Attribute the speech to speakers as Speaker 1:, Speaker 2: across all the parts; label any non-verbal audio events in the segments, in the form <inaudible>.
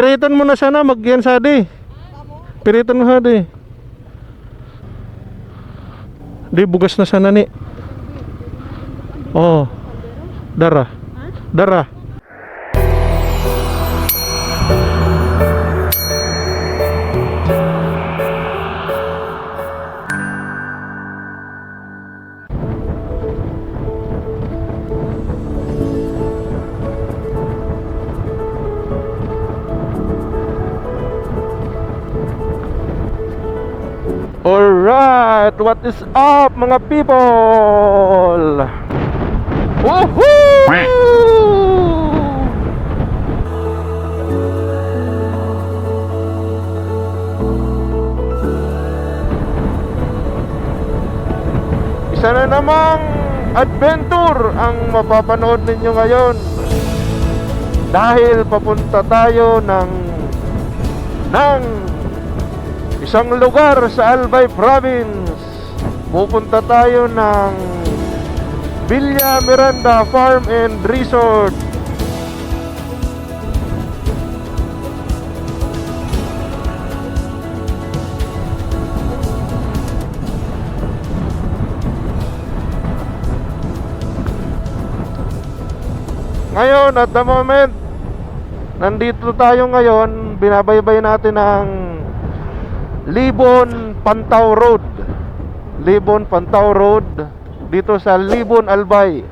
Speaker 1: Piritan mo na sana magyan sadi. Piritan mo sadi. Di bugas na sana ni. Oh. Dara. Dara. Alright, what is up mga people? Woohoo! Isa na namang adventure ang mapapanood ninyo ngayon dahil papunta tayo ng ng Isang lugar sa Albay Province. Pupunta tayo ng Villa Miranda Farm and Resort. Ngayon, at the moment, nandito tayo ngayon, binabaybay natin ang Libon Pantao Road. Libon Pantao Road dito sa Libon Albay.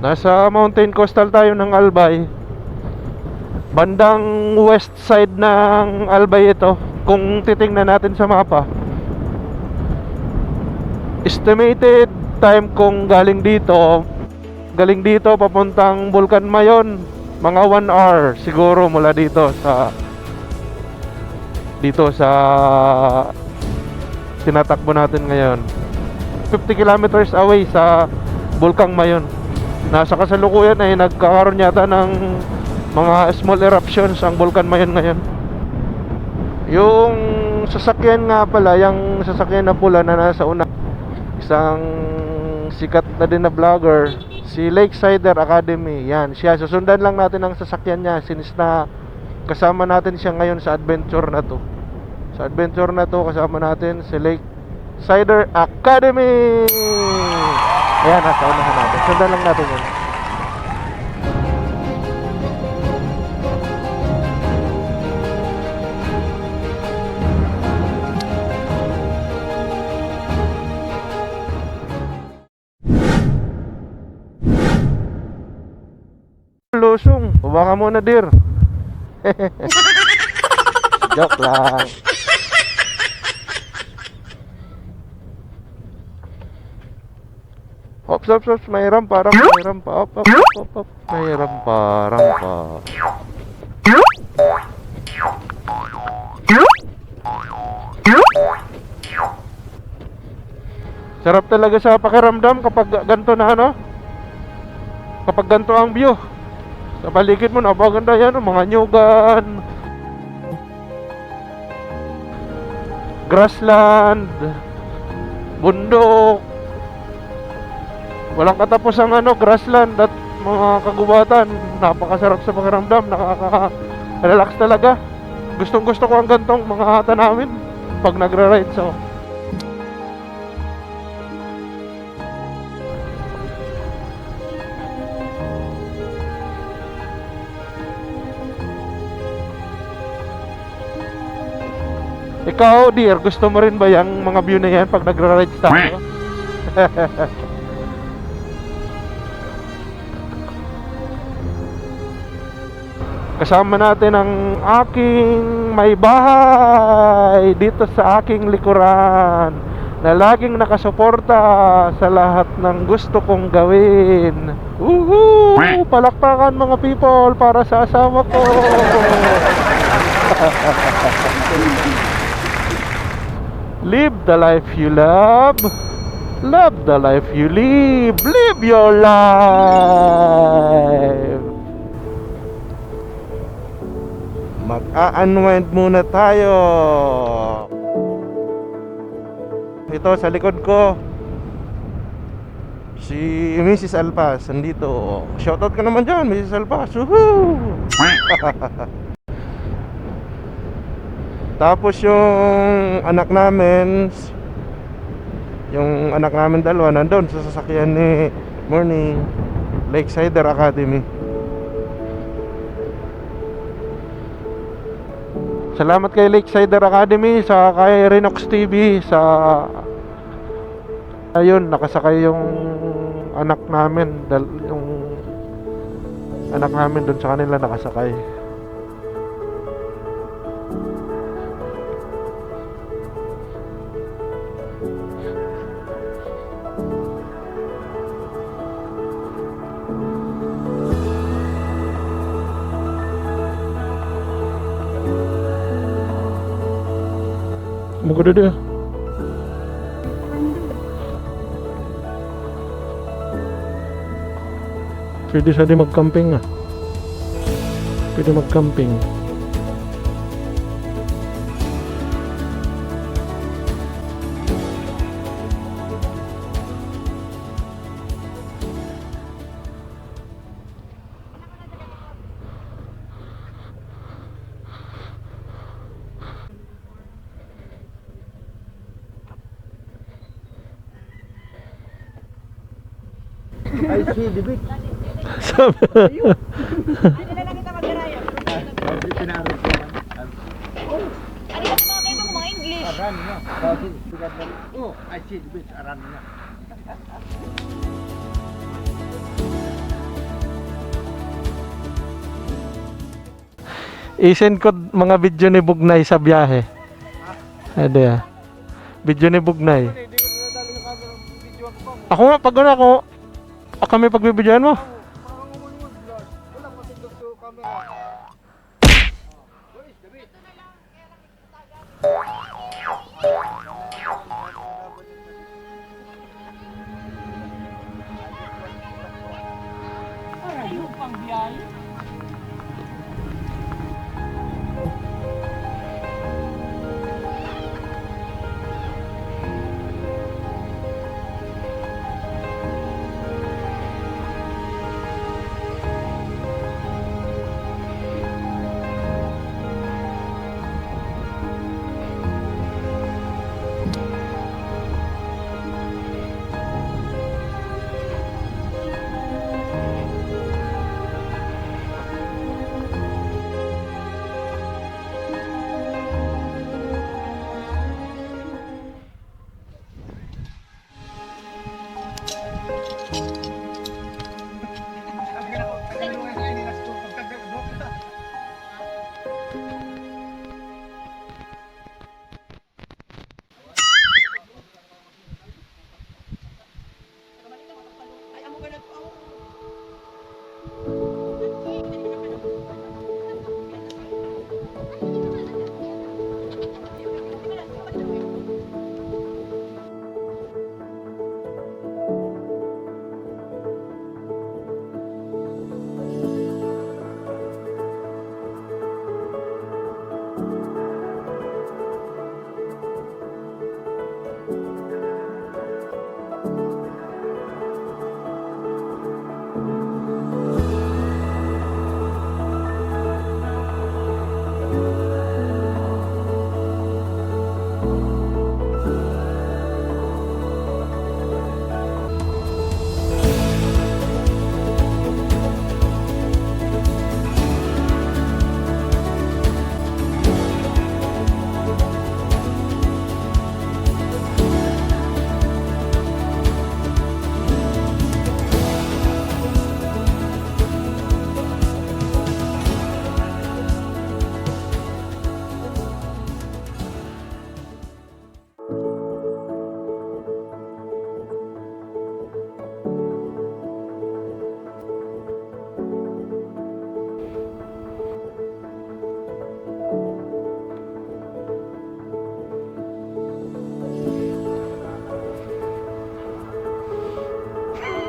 Speaker 1: Nasa mountain coastal tayo ng Albay. Bandang west side ng Albay ito Kung titingnan natin sa mapa. Estimated time kung galing dito Galing dito papuntang Bulkan Mayon mga 1 hour siguro mula dito sa dito sa tinatakbo natin ngayon. 50 kilometers away sa Bulkang Mayon. Nasa kasalukuyan ay nagkakaroon yata ng mga small eruptions ang Bulkan Mayon ngayon. Yung sasakyan nga pala yung sasakyan na pula na nasa una isang sikat na din na vlogger si Lakesider Academy. Yan siya. Susundan lang natin ang sasakyan niya since na kasama natin siya ngayon sa adventure na to. Sa adventure na to kasama natin si Lakesider Academy! Ayan nasa unahan natin. Sundan lang natin yun. Lusong, baba ka muna dear <laughs> Joke lang Hop, hop, hop, may rampa, rampa, may rampa, hop, hop, hop, hop, hop, may rampa, rampa. Sarap talaga sa pakiramdam kapag ganito na ano? Kapag ganito ang view. Sa paligid mo, napaganda yan, oh, mga nyugan. Grassland. Bundok. Walang katapos ang ano, grassland at mga kagubatan. Napakasarap sa pakiramdam, nakaka-relax talaga. Gustong gusto ko ang gantong mga tanawin pag nagra-ride so. Ikaw, dear, gusto mo rin ba yung mga view na yan pag nagra-ride tayo? <laughs> Kasama natin ang aking may bahay dito sa aking likuran na laging nakasuporta sa lahat ng gusto kong gawin. Woohoo! Palakpakan mga people para sa asawa ko. <laughs> Live the life you love. Love the life you live. Live your life. Mag-a-unwind muna tayo. Ito sa likod ko. Si Mrs. Alpas, nandito. Shoutout ka naman dyan, Mrs. Alpas. Woohoo! Tapos yung anak namin, yung anak namin dalawa, nandun sa sasakyan ni Morning Lakesider Academy. Salamat kay Lakesider Academy sa kay Renox TV sa ayun nakasakay yung anak namin dal yung anak namin doon sa kanila nakasakay. Maganda dia. Pwede sa di mag-camping ah. Pwede mag-camping.
Speaker 2: I see the big.
Speaker 1: Sabi,
Speaker 3: Ano na lang kita mag-araya? Ano kasi mga kayo mo mga English?
Speaker 2: Aran na. Oh, I see the big. Aran niya.
Speaker 1: i-send ko mga video ni Bugnay sa biyahe. Ede ah. Video ni Bugnay. Ako nga, pag ano ako, ako kami pagbibidyoan mo.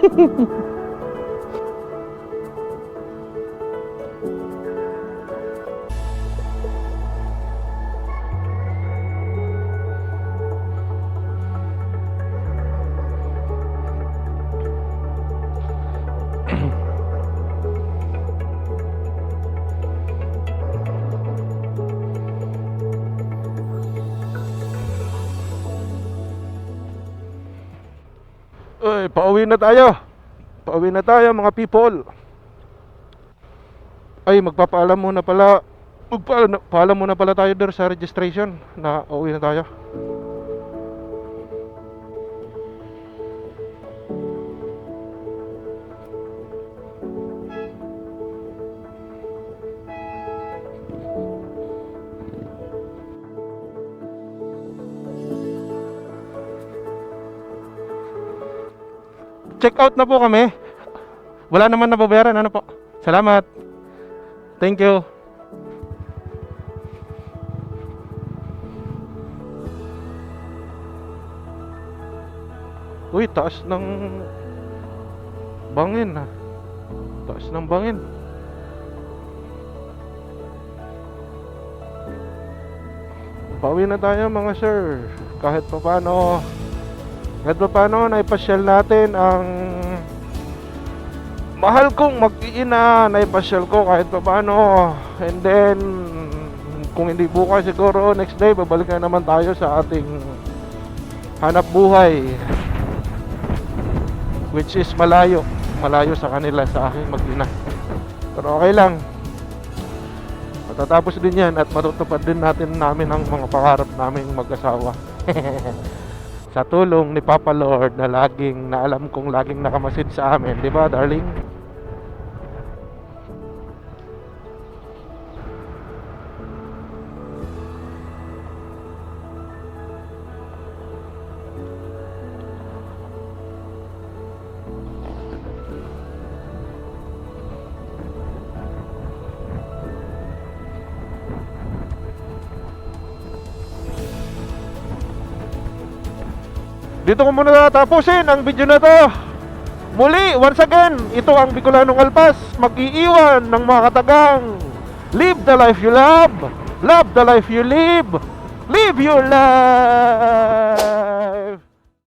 Speaker 3: Ha ha
Speaker 1: ha. Pauwi na tayo. Pauwi na tayo mga people. Ay, magpapaalam muna pala. Magpaalam paalam muna pala tayo der sa registration na uuwi na tayo. Check out na po kami. Wala naman nababayaran. Ano po? Salamat. Thank you. Uy, taas ng bangin ha. Taas ng bangin. Pauwi na tayo mga sir. Kahit pa paano, pa paano, naipasyal natin ang mahal kong mag-iina, naipasyal ko kahit pa paano. And then, kung hindi bukas siguro, next day, babalik na naman tayo sa ating hanap buhay. Which is malayo. Malayo sa kanila, sa aking mag-ina. Pero okay lang. Matatapos din yan at matutupad din natin namin ang mga pangarap naming mag-asawa. <laughs> sa tulong ni Papa Lord na laging na alam kong laging nakamasid sa amin, 'di ba, darling? Dito ko muna tapusin ang video na to. Muli, once again, ito ang Bicolanong Alpas, mag-iiwan ng mga katagang Live the life you love, love the life you live, live your life!